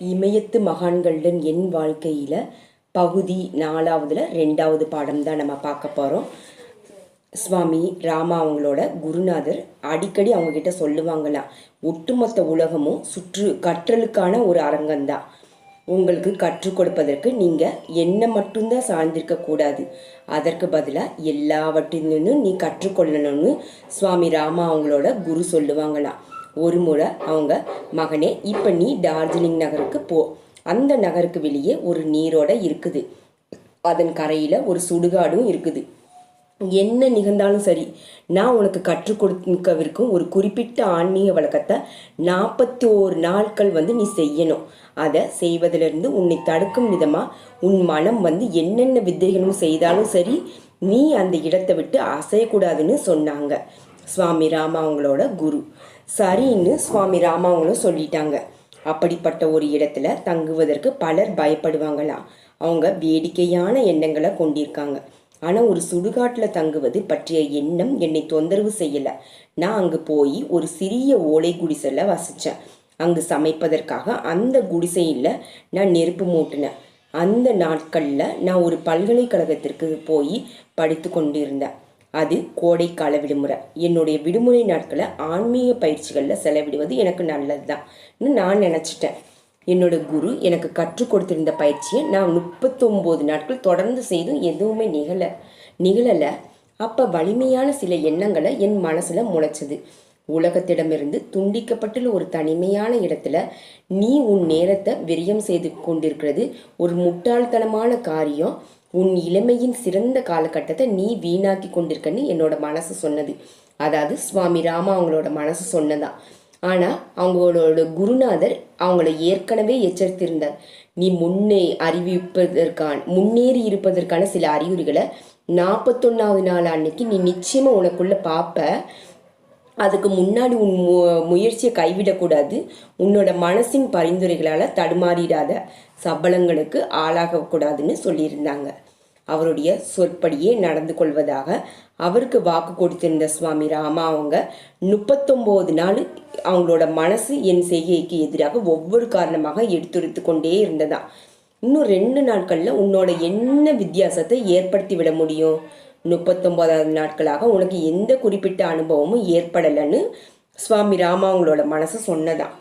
இமயத்து மகான்களுடன் என் வாழ்க்கையில் பகுதி நாலாவதுல ரெண்டாவது பாடம் தான் நம்ம பார்க்க போகிறோம் சுவாமி ராமா அவங்களோட குருநாதர் அடிக்கடி அவங்க கிட்ட சொல்லுவாங்களாம் ஒட்டுமொத்த உலகமும் சுற்று கற்றலுக்கான ஒரு அரங்கம்தான். உங்களுக்கு கற்றுக் கொடுப்பதற்கு நீங்கள் என்ன மட்டும்தான் சார்ந்திருக்க கூடாது. அதற்கு பதிலாக எல்லாவற்றிலும் நீ கற்றுக்கொள்ளணும்னு சுவாமி ராமா அவங்களோட குரு சொல்லுவாங்களாம். ஒரு முறை அவங்க மகனே இப்போ நீ டார்ஜிலிங் நகருக்கு போ. அந்த நகருக்கு வெளியே ஒரு நீரோட இருக்குது. அதன் கரையில் ஒரு சுடுகாடும் இருக்குது. என்ன நிகழ்ந்தாலும் சரி நான் உனக்கு கற்றுக் கொடுக்கவிருக்கும் ஒரு குறிப்பிட்ட ஆன்மீக வழக்கத்தை நாற்பத்தி ஓரு நாட்கள் வந்து நீ செய்யணும். அதை செய்வதிலிருந்து உன்னை தடுக்கும் விதமாக உன் மனம் வந்து என்னென்ன வித்தைகளும் செய்தாலும் சரி நீ அந்த இடத்தை விட்டு அசையக்கூடாதுன்னு சொன்னாங்க. சுவாமி ராமா அவங்களோட குரு. சரின்னு சுவாமி ராமாவங்களும் சொல்லிட்டாங்க. அப்படிப்பட்ட ஒரு இடத்துல தங்குவதற்கு பலர் பயப்படுவாங்களா? அவங்க வேடிக்கையான எண்ணங்களை கொண்டிருக்காங்க. ஆனால் ஒரு சுடுகாட்டில் தங்குவது பற்றிய எண்ணம் என்னை தொந்தரவு செய்யலை. நான் அங்கே போய் ஒரு சிறிய ஓலை குடிசையில் வசித்தேன் அங்கு சமைப்பதற்காக அந்த குடிசையில் நான் நெருப்பு மூட்டினேன். அந்த நாட்களில் நான் ஒரு பல்கலைக்கழகத்திற்கு போய் படித்து கொண்டிருந்தேன். அது கோடைக்கால விடுமுறை. என்னுடைய விடுமுறை நாட்களை ஆன்மீக பயிற்சிகளில் செலவிடுவது எனக்கு நல்லது தான் நான் நினச்சிட்டேன். என்னோட குரு எனக்கு கற்றுக் கொடுத்திருந்த பயிற்சியை நான் முப்பத்தொம்போது நாட்கள் தொடர்ந்து செய்தும் எதுவுமே நிகழ நிகழலை. அப்போ வலிமையான சில எண்ணங்களை என் மனசில் முளைச்சது. உலகத்திடமிருந்து துண்டிக்கப்பட்டுள்ள ஒரு தனிமையான இடத்துல நீ உன் நேரத்தை விரயம் செய்து கொண்டிருக்கிறது ஒரு முட்டாள்தனமான காரியம். உன் இளமையின் சிறந்த காலகட்டத்தை நீ வீணாக்கி கொண்டிருக்கன்னு என்னோட மனசு சொன்னது. அதாவது சுவாமி ராமா அவங்களோட மனசு சொன்னதான் ஆனால் அவங்களோட குருநாதர் அவங்கள ஏற்கனவே எச்சரித்திருந்தார். நீ முன்னே அறிவிப்பதற்கான முன்னேறி இருப்பதற்கான சில அறிகுறிகளை நாற்பத்தொன்னாவது நாள் அன்னைக்கு நீ நிச்சயமாக உனக்குள்ளே பார்ப்ப அதுக்கு முன்னாடி உன் மு முயற்சியை கைவிடக்கூடாது. உன்னோட மனசின் பரிந்துரைகளால் தடுமாறிடாத சபலங்களுக்கு ஆளாகக்கூடாதுன்னு சொல்லியிருந்தாங்க. அவருடைய சொற்படியே நடந்து கொள்வதாக அவருக்கு வாக்கு கொடுத்திருந்த சுவாமி ராமா அவங்க முப்பத்தொம்போது நாள் அவங்களோட மனசு என் செய்கைக்கு எதிராக ஒவ்வொரு காரணமாக எடுத்துரைத்து கொண்டே இருந்ததா. இன்னும் ரெண்டு நாட்களில் உன்னோட என்ன வித்தியாசத்தை ஏற்படுத்தி விட முடியும்? முப்பத்தொம்போதாவது நாட்களாக உனக்கு எந்த குறிப்பிட்ட அனுபவமும் ஏற்படலைன்னு சுவாமி ராமா அவங்களோட மனசு சொன்னதான்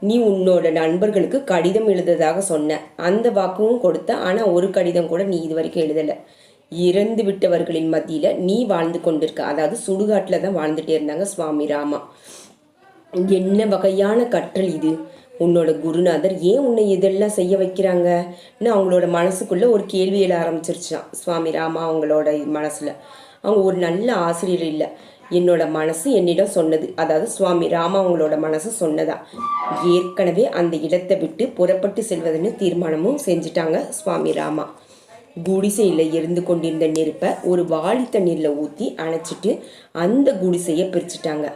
நீ உன்னோட நண்பர்களுக்கு கடிதம் எழுதுறதாக சொன்ன. அந்த வாக்கும் கொடுத்த. ஆனால் ஒரு கடிதம் கூட நீ இது வரைக்கும் எழுதலை. இறந்து விட்டவர்களின் மத்தியில் நீ வாழ்ந்து கொண்டிருக்க. அதாவது சுடுகாட்டில் தான் வாழ்ந்துட்டே இருந்தாங்க சுவாமி ராமா. என்ன வகையான கற்றல் இது? உன்னோட குருநாதர் ஏன் உன்னை இதெல்லாம் செய்ய வைக்கிறாங்கன்னு அவங்களோட மனசுக்குள்ள ஒரு கேள்வி எழ ஆரம்பிச்சிருச்சான் சுவாமி ராமா அவங்களோட மனசில். அவங்க ஒரு நல்ல ஆசிரியர் இல்லை. என்னோட மனசு என்னிடம் சொன்னது. அதாவது சுவாமி ராமா அவங்களோட மனசு சொன்னதா? ஏற்கனவே அந்த இடத்தை விட்டு புறப்பட்டு செல்வதுன்னு தீர்மானமும் செஞ்சிட்டாங்க சுவாமி ராமா. குடிசையில் இருந்து கொண்டிருந்த நெருப்பை ஒரு வாளி தண்ணீரில் ஊற்றி அணைச்சிட்டு அந்த குடிசையை பிரிச்சுட்டாங்க.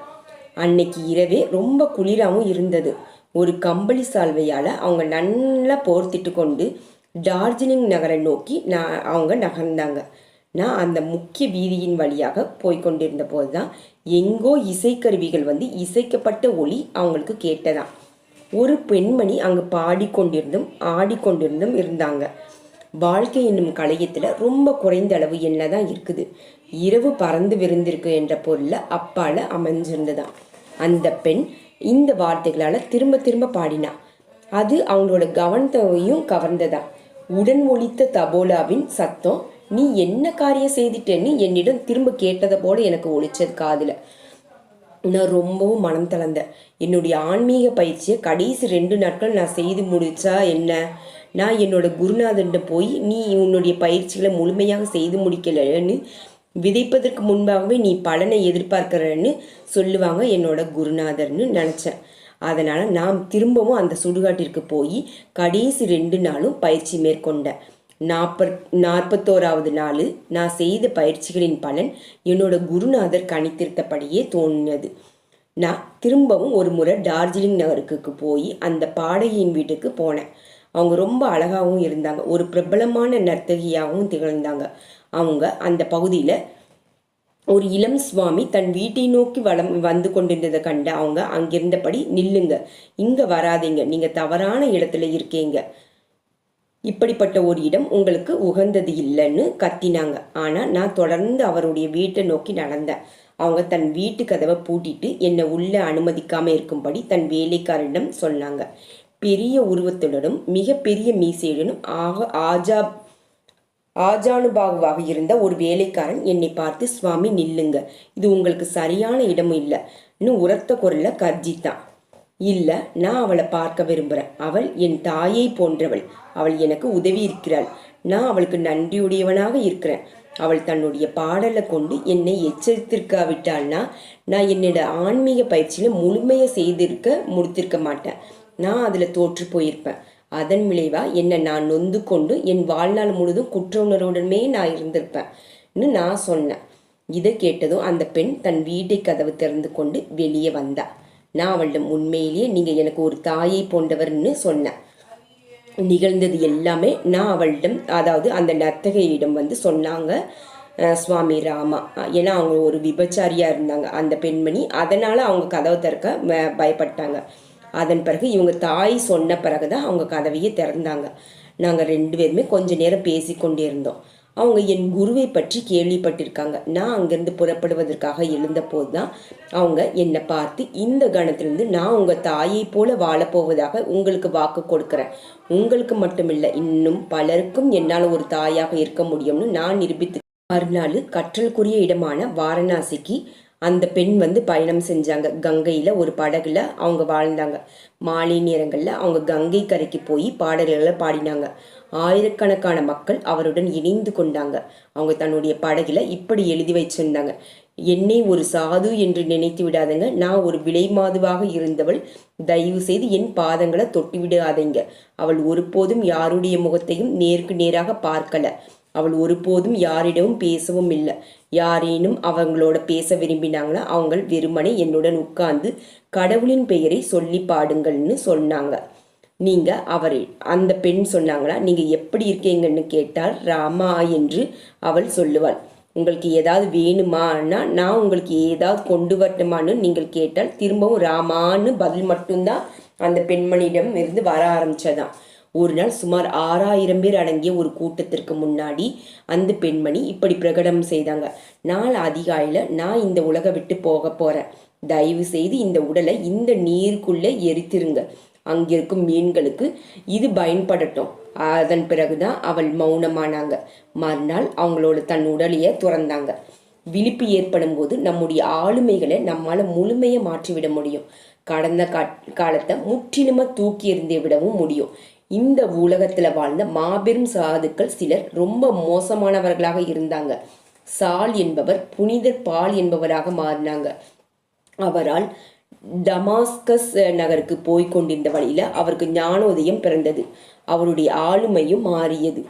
அன்னைக்கு இரவே ரொம்ப குளிராகவும் இருந்தது. ஒரு கம்பளி சால்வையால் அவங்க நல்லா போர்த்திட்டு கொண்டு டார்ஜிலிங் நகரை நோக்கி நான் அவங்க நகர்ந்தாங்க. நான் அந்த முக்கிய வீதியின் வழியாக போய்கொண்டிருந்த போது தான் எங்கோ இசைக்கருவிகள் வந்து இசைக்கப்பட்ட ஒளி அவங்களுக்கு கேட்டதாம். ஒரு பெண்மணி அங்கே பாடிக்கொண்டிருந்தும் ஆடிக்கொண்டிருந்தும் இருந்தாங்க. வாழ்க்கை என்னும் கலையத்தில் ரொம்ப குறைந்த அளவு என்ன தான் இருக்குது. இரவு பறந்து விருந்திருக்கு என்ற பொருளில் அப்பால அமைஞ்சிருந்ததாம். அந்த பெண் இந்த வார்த்தைகளால் திரும்ப திரும்ப பாடினா. அது அவங்களோட கவனத்தையும் கவர்ந்ததா. உடன் ஒழித்த தபோலாவின் சத்தம் நீ என்ன காரியம் செய்துட்டேன்னு என்னிடம் திரும்ப கேட்டதை போல எனக்கு ஒழிச்சது காதில். நான் ரொம்பவும் மனம் தளர்ந்தேன். என்னுடைய ஆன்மீக பயிற்சியை கடைசி ரெண்டு நாட்கள் நான் செய்து முடிச்சா என்ன? நான் என்னோட குருநாதன்ட்ட போய் நீ உன்னுடைய பயிற்சிகளை முழுமையாக செய்து முடிக்கலன்னு விதைப்பதற்கு முன்பாகவே நீ பலனை எதிர்பார்க்கிறன்னு சொல்லுவாங்க என்னோட குருநாதர்னு நினச்சேன். அதனால் நான் திரும்பவும் அந்த சுடுகாட்டிற்கு போய் கடைசி ரெண்டு நாளும் பயிற்சி மேற்கொண்டேன். நாற்பத் நாற்பத்தோராவது நாள் நான் செய்த பயிற்சிகளின் பலன் என்னோட குருநாதர் கணித்திருத்தபடியே தோணினது நான் திரும்பவும் ஒரு முறை டார்ஜிலிங் நகருக்கு போய் அந்த பாடகியின் வீட்டுக்கு போனேன். அவங்க ரொம்ப அழகாகவும் இருந்தாங்க. ஒரு பிரபலமான நர்த்தகியாகவும் திகழ்ந்தாங்க. அவங்க அந்த பகுதியில் ஒரு இளம் சுவாமி தன் வீட்டை நோக்கி வளம் வந்து கொண்டிருந்ததை கண்ட அவங்க அங்கிருந்தபடி நில்லுங்க. இங்கே வராதீங்க. நீங்கள் தவறான இடத்துல இருக்கீங்க. இப்படிப்பட்ட ஒரு இடம் உங்களுக்கு உகந்தது இல்லைன்னு கத்தினாங்க. ஆனால் நான் தொடர்ந்து அவருடைய வீட்டை நோக்கி நடந்தேன். அவங்க தன் வீட்டு கதவை பூட்டிட்டு என்னை உள்ளே அனுமதிக்காமல் இருக்கும்படி தன் வேலைக்காரரிடம் சொன்னாங்க. பெரிய உருவத்துடனும் மிகப்பெரிய மீசையுடனும் ஆக ஆஜா ஆஜானுபாகுவாக இருந்த ஒரு வேலைக்காரன் என்னை பார்த்து சுவாமி நில்லுங்க. இது உங்களுக்கு சரியான இடம் இல்லை. இன்னும் உரத்த குரல்ல கர்ஜித்தான் இல்லை நான் அவளை பார்க்க விரும்புகிறேன் அவள் என் தாயை போன்றவள். அவள் எனக்கு உதவி இருக்கிறாள். நான் அவளுக்கு நன்றியுடையவனாக இருக்கிறேன். அவள் தன்னுடைய பாடலை கொண்டு என்னை எச்சரித்திருக்காவிட்டாள்னா நான் என்னோட ஆன்மீக பயிற்சியில் முழுமையை செய்திருக்க முடித்திருக்க மாட்டேன். நான் அதில் தோற்று போயிருப்பேன். அதன் விளைவாக என்னை நான் நொந்து கொண்டு என் வாழ்நாள் முழுதும் குற்ற உணர்வுடனே நான் இருந்திருப்பேன்னு நான் சொன்னேன். இதை கேட்டதும் அந்த பெண் தன் வீட்டை கதவு திறந்து கொண்டு வெளியே வந்தா. நான் அவளிடம் உண்மையிலேயே நீங்கள் எனக்கு ஒரு தாயை போன்றவர்னு சொன்னேன். நிகழ்ந்தது எல்லாமே நான் அவளிடம் அதாவது அந்த நர்த்தகையிடம் வந்து சொன்னாங்க சுவாமி ராமா. ஏன்னா அவங்க ஒரு விபச்சாரியாக இருந்தாங்க. அந்த பெண்மணி அதனால் அவங்க கதவை திறக்க பயப்பட்டாங்க. அதன் பிறகு இவங்க தாய் சொன்ன பிறகு தான் அவங்க கதவையே திறந்தாங்க. நாங்கள் ரெண்டு பேருமே கொஞ்ச நேரம் பேசி கொண்டே இருந்தோம். அவங்க என் குருவை பற்றி கேள்விப்பட்டிருக்காங்க. நான் அங்கேருந்து புறப்படுவதற்காக எழுந்தபோது தான் அவங்க என்னை பார்த்து இந்த கணத்திலிருந்து நான் உங்கள் தாயை போல வாழப்போவதாக உங்களுக்கு வாக்கு கொடுக்குறேன். உங்களுக்கு மட்டுமில்லை இன்னும் பலருக்கும் என்னால் ஒரு தாயாக இருக்க முடியும்னு நான் நிரூபித்து மறுநாள் கற்றலுக்குரிய இடமான வாரணாசிக்கு அந்த பெண் வந்து பயணம் செஞ்சாங்க. கங்கையில் ஒரு படகுல அவங்க வாழ்ந்தாங்க. மாலை நேரங்களில் அவங்க கங்கை கரைக்கு போய் பாடல்களை பாடினாங்க. ஆயிரக்கணக்கான மக்கள் அவருடன் இணைந்து கொண்டாங்க. அவங்க தன்னுடைய படகுல இப்படி எழுதி வச்சிருந்தாங்க. என்னை ஒரு சாது என்று நினைத்து விடாதங்க. நான் ஒரு விலை மாதுவாக இருந்தவள். தயவு செய்து என் பாதங்களை தொட்டு விடாதீங்க. அவள் ஒருபோதும் யாருடைய முகத்தையும் நேருக்கு நேராக பார்க்கல. அவள் ஒருபோதும் யாரிடமும் பேசவும் இல்லை. யாரேனும் அவங்களோட பேச விரும்பினாங்களா அவங்க வெறுமனே என்னுடன் உட்கார்ந்து கடவுளின் பெயரை சொல்லி பாடுங்கள்னு சொன்னாங்க. நீங்க அவரை அந்த பெண் சொன்னாங்களா? நீங்க எப்படி இருக்கீங்கன்னு கேட்டால் ராமா என்று அவள் சொல்லுவாள். உங்களுக்கு ஏதாவது வேணுமான்னா நான் உங்களுக்கு ஏதாவது கொண்டு வரட்டுமான்னு நீங்கள் கேட்டால் திரும்பவும் ராமான்னு பதில் மட்டும்தான் அந்த பெண்மணியிடம் இருந்து வர ஆரம்பிச்சதாம். ஒரு நாள் சுமார் ஆறாயிரம் பேர் அடங்கிய ஒரு கூட்டத்திற்கு முன்னாடி அந்த பெண்மணி இப்படி பிரகடனம் செய்தாங்க. நாள் அதிகாலையில் நான் இந்த உலக விட்டு போக போகிறேன் தயவு செய்து இந்த உடலை இந்த நீருக்குள்ளே எரித்திருங்க. அங்கிருக்கும் மீன்களுக்கு இது பயன்படட்டும். அதன் பிறகுதான் அவள் மௌனமானாங்க. மறுநாள் அவங்களோட தன் உடலையே துறந்தாங்க. விழிப்பு ஏற்படும் போது நம்முடைய ஆளுமைகளை நம்மால் முழுமையை மாற்றிவிட முடியும். கடந்த காலத்தை முற்றிலுமாக தூக்கி எறிந்தே விடவும் முடியும். இந்த உலகத்துல வாழ்ந்த மாபெரும் சாதுக்கள் சிலர் ரொம்ப மோசமானவர்களாக இருந்தாங்க. சால் என்பவர் புனிதர் பால் என்பவராக மாறினாங்க. அவரால் டமாஸ்கஸ் நகருக்கு போய்க் கொண்டிருந்த வழியில அவருக்கு ஞானோதயம் பிறந்தது. அவருடைய ஆளுமையும் மாறியது.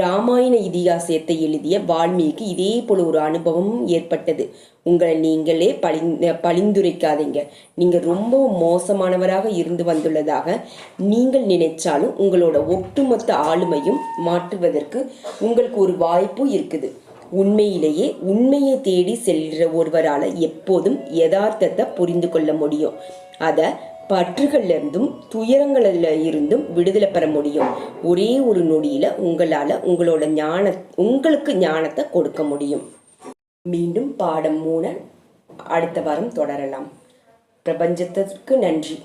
ராமாயண இதிகாசத்தை எழுதிய வால்மீகி இதே போல ஒரு அனுபவமும் ஏற்பட்டது. உங்களை நீங்களே பழி பழிந்துரைக்காதீங்க நீங்கள் ரொம்ப மோசமானவராக இருந்து வந்துள்ளதாக நீங்கள் நினைச்சாலும் உங்களோட ஒட்டுமொத்த ஆளுமையும் மாற்றுவதற்கு உங்களுக்கு ஒரு வாய்ப்பு இருக்குது. உண்மையிலேயே உண்மையை தேடி செல்கிற ஒருவரால் எப்போதும் யதார்த்தத்தை புரிந்து கொள்ள முடியும். அதை பற்றுகள்ல இருந்தும் துயரங்கள்ல இருந்தும் விடுதலை பெற முடியும். ஒரே ஒரு நொடியில உங்களால உங்களோட ஞான உங்களுக்கு ஞானத்தை கொடுக்க முடியும். மீண்டும் பாடம் மூணு. அடுத்த வாரம் தொடரலாம். பிரபஞ்சத்திற்கு நன்றி.